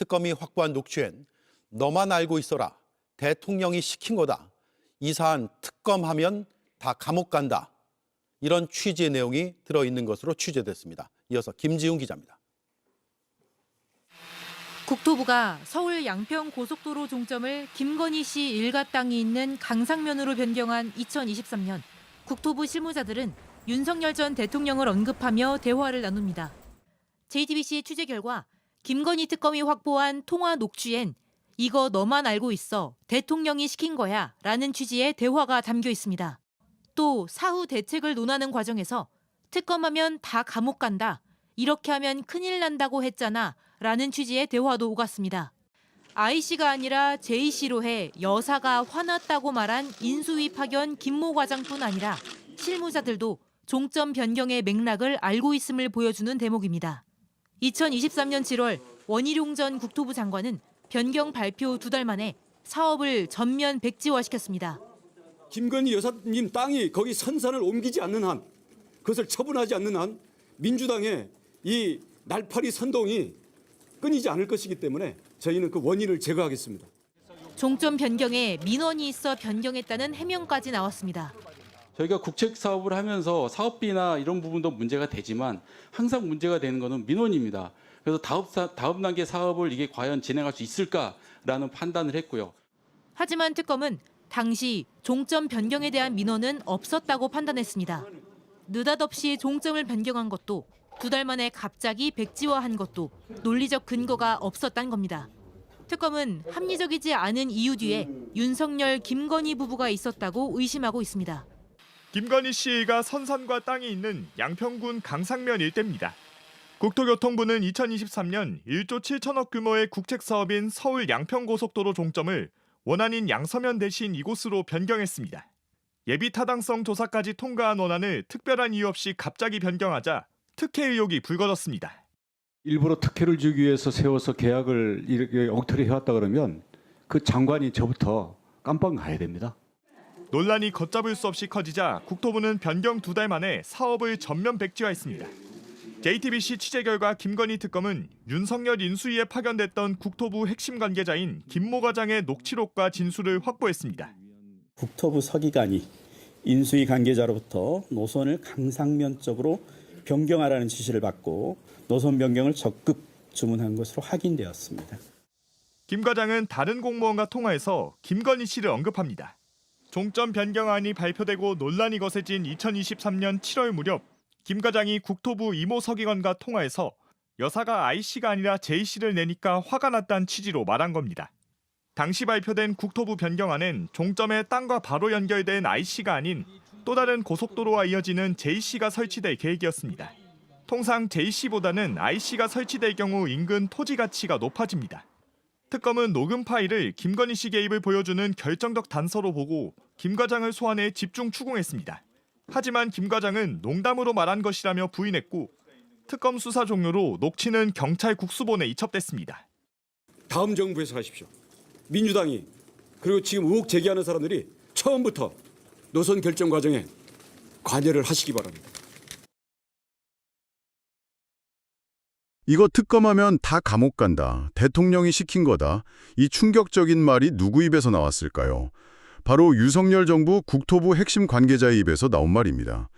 특검이 확보한 녹취엔 너만 알고 있어라. 대통령이 시킨 거다. 이 사안 특검하면 다 감옥 간다. 이런 취지의 내용이 들어있는 것으로 취재됐습니다. 이어서 김지훈 기자입니다. 국토부가 서울 양평 고속도로 종점을 김건희 씨 일가 땅이 있는 강상면으로 변경한 2023년 국토부 실무자들은 윤석열 전 대통령을 언급하며 대화를 나눕니다. JTBC 취재 결과 김건희 특검이 확보한 통화 녹취엔 이거 너만 알고 있어 대통령이 시킨 거야 라는 취지의 대화가 담겨 있습니다. 또 사후 대책을 논하는 과정에서 특검하면 다 감옥 간다. 이렇게 하면 큰일 난다고 했잖아. 라는 취지의 대화도 오갔습니다. I씨가 아니라 J씨로 해 여사가 화났다고 말한 인수위 파견 김모 과장뿐 아니라 실무자들도 종점 변경의 맥락을 알고 있음을 보여주는 대목입니다. 2023년 7월 원희룡 전 국토부 장관은 변경 발표 두 달 만에 사업을 전면 백지화시켰습니다. 김건희 여사님 땅이 거기 선산을 옮기지 않는 한 그것을 처분하지 않는 한 민주당의 이 날파리 선동이 끊이지 않을 것이기 때문에 저희는 그 원인을 제거하겠습니다. 종점 변경에 민원이 있어 변경했다는 해명까지 나왔습니다. 저희가 국책 사업을 하면서 사업비나 이런 부분도 문제가 되지만 항상 문제가 되는 것은 민원입니다. 그래서 다음, 사- 다음 단계 사업을 이게 과연 진행할 수 있을까라는 판단을 했고요. 하지만 특검은 당시 종점 변경에 대한 민원은 없었다고 판단했습니다. 느닷없이 종점을 변경한 것도 두 달 만에 갑자기 백지화한 것도 논리적 근거가 없었단 겁니다. 특검은 합리적이지 않은 이유 뒤에 윤석열, 김건희 부부가 있었다고 의심하고 있습니다. 김건희 씨가 선산과 땅이 있는 양평군 강상면 일대입니다. 국토교통부는 2023년 1조 7천억 규모의 국책 사업인 서울 양평고속도로 종점을 원안인 양서면 대신 이곳으로 변경했습니다. 예비 타당성 조사까지 통과한 원안을 특별한 이유 없이 갑자기 변경하자 특혜 의혹이 불거졌습니다. 일부러 특혜를 주기 위해서 세워서 계약을 이렇게 엉터리 해왔다 그러면 그 장관이 저부터 깜빵 가야 됩니다. 논란이 걷잡을 수 없이 커지자 국토부는 변경 두 달 만에 사업을 전면 백지화했습니다. JTBC 취재 결과 김건희 특검은 윤석열 인수위에 파견됐던 국토부 핵심 관계자인 김모 과장의 녹취록과 진술을 확보했습니다. 국토부 서기관이 인수위 관계자로부터 노선을 강상면 쪽으로 변경하라는 지시를 받고 노선 변경을 적극 주문한 것으로 확인되었습니다. 김 과장은 다른 공무원과 통화해서 김건희 씨를 언급합니다. 종점 변경안이 발표되고 논란이 거세진 2023년 7월 무렵 김 과장이 국토부 이모 서기관과 통화해서 여사가 I씨가 아니라 J씨를 내니까 화가 났다는 취지로 말한 겁니다. 당시 발표된 국토부 변경안은 종점에 땅과 바로 연결된 I씨가 아닌 또 다른 고속도로와 이어지는 J씨가 설치될 계획이었습니다. 통상 J씨보다는 I씨가 설치될 경우 인근 토지 가치가 높아집니다. 특검은 녹음 파일을 김건희 씨 개입을 보여주는 결정적 단서로 보고 김 과장을 소환해 집중 추궁했습니다. 하지만 김 과장은 농담으로 말한 것이라며 부인했고 특검 수사 종료로 녹취는 경찰 국수본에 이첩됐습니다. 다음 정부에서 하십시오. 민주당이 그리고 지금 의혹 제기하는 사람들이 처음부터 노선 결정 과정에 관여를 하시기 바랍니다. 이거 특검하면 다 감옥 간다. 대통령이 시킨 거다. 이 충격적인 말이 누구 입에서 나왔을까요? 바로 유석열 정부 국토부 핵심 관계자의 입에서 나온 말입니다.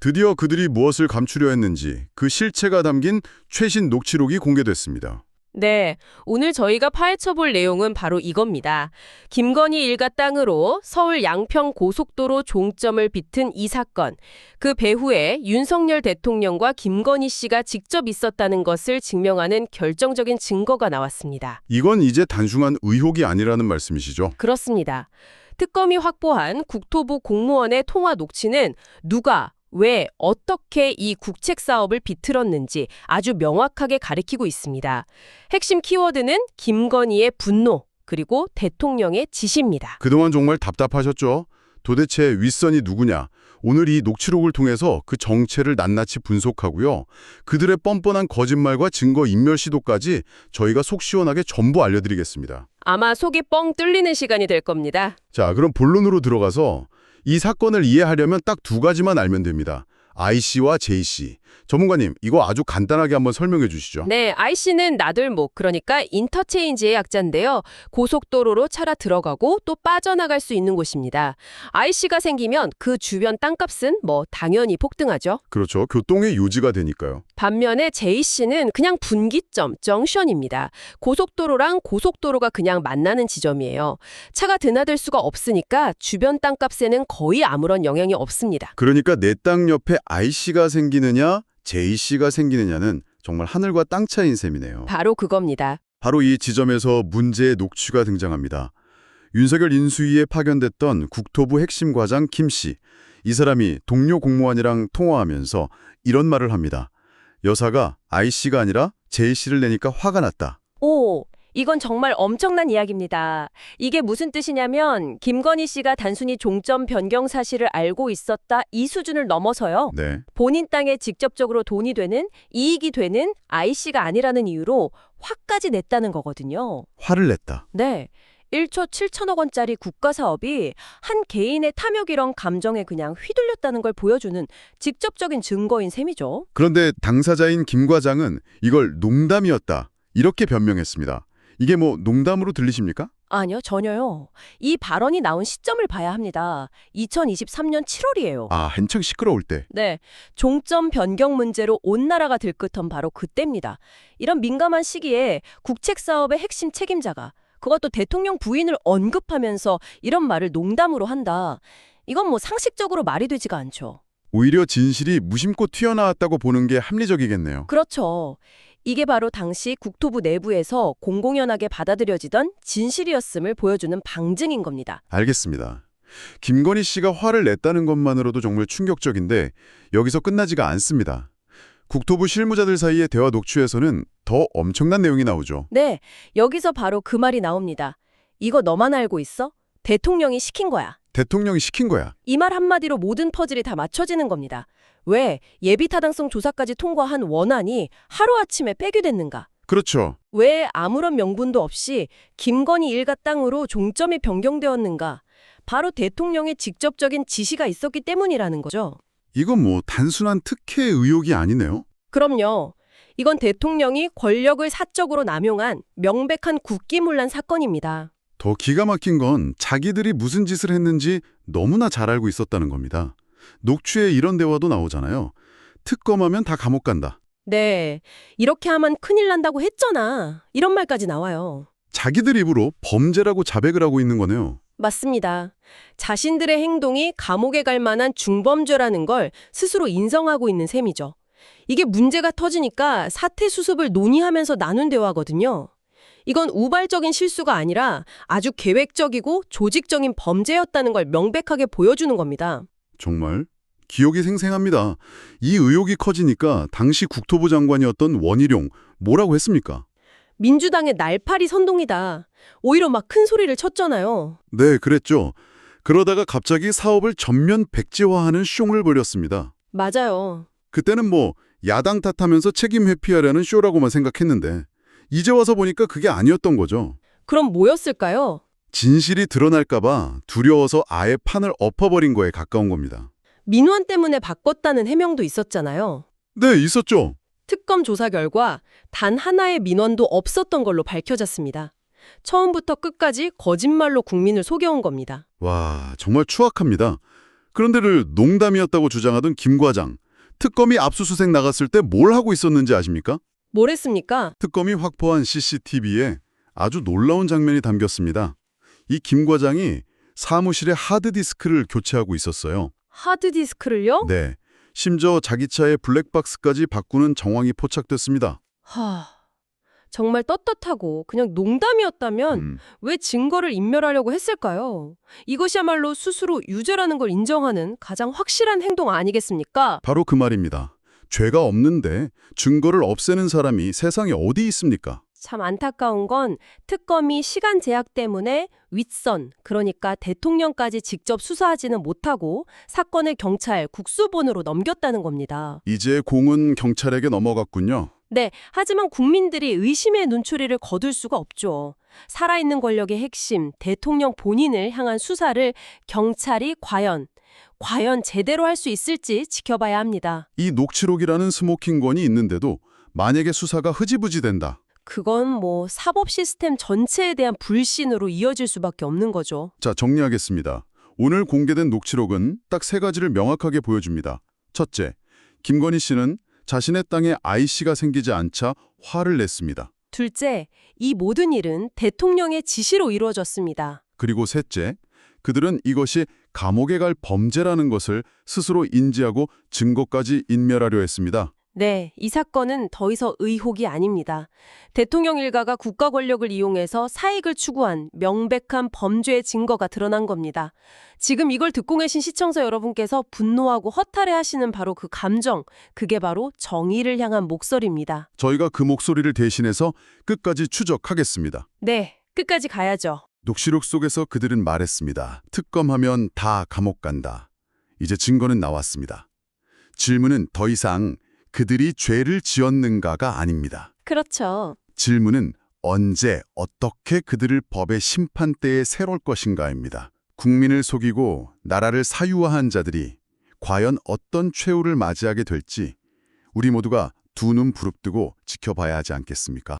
드디어 그들이 무엇을 감추려 했는지 그 실체가 담긴 최신 녹취록이 공개됐습니다. 네, 오늘 저희가 파헤쳐볼 내용은 바로 이겁니다. 김건희 일가 땅으로 서울 양평 고속도로 종점을 비튼 이 사건. 그 배후에 윤석열 대통령과 김건희 씨가 직접 있었다는 것을 증명하는 결정적인 증거가 나왔습니다. 이건 이제 단순한 의혹이 아니라는 말씀이시죠? 그렇습니다. 특검이 확보한 국토부 공무원의 통화 녹취는 누가 왜 어떻게 이 국책 사업을 비틀었는지 아주 명확하게 가리키고 있습니다. 핵심 키워드는 김건희의 분노 그리고 대통령의 지시입니다. 그동안 정말 답답하셨죠? 도대체 윗선이 누구냐? 오늘 이 녹취록을 통해서 그 정체를 낱낱이 분석하고요. 그들의 뻔뻔한 거짓말과 증거 인멸 시도까지 저희가 속 시원하게 전부 알려드리겠습니다. 아마 속이 뻥 뚫리는 시간이 될 겁니다. 자, 그럼 본론으로 들어가서 이 사건을 이해하려면 딱 두 가지만 알면 됩니다. I씨와 J씨. 전문가님, 이거 아주 간단하게 한번 설명해 주시죠. 네, IC는 나들목, 그러니까 인터체인지의 약자인데요. 고속도로로 차가 들어가고 또 빠져나갈 수 있는 곳입니다. IC가 생기면 그 주변 땅값은 뭐 당연히 폭등하죠. 그렇죠. 교통의 요지가 되니까요. 반면에 JC는 그냥 분기점, 정션입니다. 고속도로랑 고속도로가 그냥 만나는 지점이에요. 차가 드나들 수가 없으니까 주변 땅값에는 거의 아무런 영향이 없습니다. 그러니까 내 땅 옆에 IC가 생기느냐, JC가 생기느냐는 정말 하늘과 땅 차이인 셈이네요. 바로 그겁니다. 바로 이 지점에서 문제의 녹취가 등장합니다. 윤석열 인수위에 파견됐던 국토부 핵심 과장 김 씨. 이 사람이 동료 공무원이랑 통화하면서 이런 말을 합니다. 여사가 IC가 아니라 JC를 내니까 화가 났다. 오, 이건 정말 엄청난 이야기입니다. 이게 무슨 뜻이냐면 김건희 씨가 단순히 종점 변경 사실을 알고 있었다 이 수준을 넘어서요. 네. 본인 땅에 직접적으로 돈이 되는 이익이 되는 IC가 아니라는 이유로 화까지 냈다는 거거든요. 화를 냈다. 네. 1초 7천억 원짜리 국가 사업이 한 개인의 탐욕 이런 감정에 그냥 휘둘렸다는 걸 보여주는 직접적인 증거인 셈이죠. 그런데 당사자인 김 과장은 이걸 농담이었다. 이렇게 변명했습니다. 이게 뭐 농담으로 들리십니까? 아니요, 전혀요. 이 발언이 나온 시점을 봐야 합니다. 2023년 7월이에요. 아, 한창 시끄러울 때. 네, 종점 변경 문제로 온 나라가 들끓던 바로 그때입니다. 이런 민감한 시기에 국책 사업의 핵심 책임자가 그것도 대통령 부인을 언급하면서 이런 말을 농담으로 한다. 이건 뭐 상식적으로 말이 되지가 않죠. 오히려 진실이 무심코 튀어나왔다고 보는 게 합리적이겠네요. 그렇죠. 이게 바로 당시 국토부 내부에서 공공연하게 받아들여지던 진실이었음을 보여주는 방증인 겁니다. 알겠습니다. 김건희 씨가 화를 냈다는 것만으로도 정말 충격적인데 여기서 끝나지가 않습니다. 국토부 실무자들 사이의 대화 녹취에서는 더 엄청난 내용이 나오죠. 네, 여기서 바로 그 말이 나옵니다. 이거 너만 알고 있어? 대통령이 시킨 거야. 대통령이 시킨 거야. 이 말 한마디로 모든 퍼즐이 다 맞춰지는 겁니다. 왜 예비 타당성 조사까지 통과한 원안이 하루아침에 빼기됐는가? 그렇죠. 왜 아무런 명분도 없이 김건희 일가 땅으로 종점이 변경되었는가? 바로 대통령의 직접적인 지시가 있었기 때문이라는 거죠. 이건 뭐 단순한 특혜 의혹이 아니네요. 그럼요. 이건 대통령이 권력을 사적으로 남용한 명백한 국기문란 사건입니다. 더 기가 막힌 건 자기들이 무슨 짓을 했는지 너무나 잘 알고 있었다는 겁니다. 녹취에 이런 대화도 나오잖아요. 특검하면 다 감옥 간다. 네. 이렇게 하면 큰일 난다고 했잖아. 이런 말까지 나와요. 자기들 입으로 범죄라고 자백을 하고 있는 거네요. 맞습니다. 자신들의 행동이 감옥에 갈 만한 중범죄라는 걸 스스로 인정하고 있는 셈이죠. 이게 문제가 터지니까 사태 수습을 논의하면서 나눈 대화거든요. 이건 우발적인 실수가 아니라 아주 계획적이고 조직적인 범죄였다는 걸 명백하게 보여주는 겁니다. 정말 기억이 생생합니다. 이 의혹이 커지니까 당시 국토부 장관이었던 원희룡 뭐라고 했습니까? 민주당의 날파리 선동이다. 오히려 막 큰 소리를 쳤잖아요. 네, 그랬죠. 그러다가 갑자기 사업을 전면 백지화하는 쇼를 벌였습니다. 맞아요. 그때는 뭐 야당 탓하면서 책임 회피하려는 쇼라고만 생각했는데 이제 와서 보니까 그게 아니었던 거죠. 그럼 뭐였을까요? 진실이 드러날까 봐 두려워서 아예 판을 엎어버린 거에 가까운 겁니다. 민원 때문에 바꿨다는 해명도 있었잖아요. 네, 있었죠. 특검 조사 결과 단 하나의 민원도 없었던 걸로 밝혀졌습니다. 처음부터 끝까지 거짓말로 국민을 속여온 겁니다. 와, 정말 추악합니다. 그런데를 농담이었다고 주장하던 김 과장. 특검이 압수수색 나갔을 때 뭘 하고 있었는지 아십니까? 뭘 했습니까? 특검이 확보한 CCTV에 아주 놀라운 장면이 담겼습니다. 이 김 과장이 사무실에 하드디스크를 교체하고 있었어요. 하드디스크를요? 네. 심지어 자기 차의 블랙박스까지 바꾸는 정황이 포착됐습니다. 하... 정말 떳떳하고 그냥 농담이었다면 음, 왜 증거를 인멸하려고 했을까요? 이것이야말로 스스로 유죄라는 걸 인정하는 가장 확실한 행동 아니겠습니까? 바로 그 말입니다. 죄가 없는데 증거를 없애는 사람이 세상에 어디 있습니까? 참 안타까운 건 특검이 시간 제약 때문에 윗선, 그러니까 대통령까지 직접 수사하지는 못하고 사건을 경찰, 국수본으로 넘겼다는 겁니다. 이제 공은 경찰에게 넘어갔군요. 네, 하지만 국민들이 의심의 눈초리를 거둘 수가 없죠. 살아있는 권력의 핵심, 대통령 본인을 향한 수사를 경찰이 과연 과연 제대로 할 수 있을지 지켜봐야 합니다. 이 녹취록이라는 스모킹건이 있는데도 만약에 수사가 흐지부지 된다. 그건 뭐 사법 시스템 전체에 대한 불신으로 이어질 수밖에 없는 거죠. 자, 정리하겠습니다. 오늘 공개된 녹취록은 딱 세 가지를 명확하게 보여줍니다. 첫째, 김건희 씨는 자신의 땅에 IC가 생기지 않자 화를 냈습니다. 둘째, 이 모든 일은 대통령의 지시로 이루어졌습니다. 그리고 셋째, 그들은 이것이 감옥에 갈 범죄라는 것을 스스로 인지하고 증거까지 인멸하려 했습니다. 네, 이 사건은 더 이상 의혹이 아닙니다. 대통령 일가가 국가 권력을 이용해서 사익을 추구한 명백한 범죄의 증거가 드러난 겁니다. 지금 이걸 듣고 계신 시청자 여러분께서 분노하고 허탈해 하시는 바로 그 감정, 그게 바로 정의를 향한 목소리입니다. 저희가 그 목소리를 대신해서 끝까지 추적하겠습니다. 네, 끝까지 가야죠. 녹취록 속에서 그들은 말했습니다. 특검하면 다 감옥 간다. 이제 증거는 나왔습니다. 질문은 더 이상 그들이 죄를 지었는가가 아닙니다. 그렇죠. 질문은 언제 어떻게 그들을 법의 심판대에 세울 것인가입니다. 국민을 속이고 나라를 사유화한 자들이 과연 어떤 최후를 맞이하게 될지 우리 모두가 두 눈 부릅뜨고 지켜봐야 하지 않겠습니까?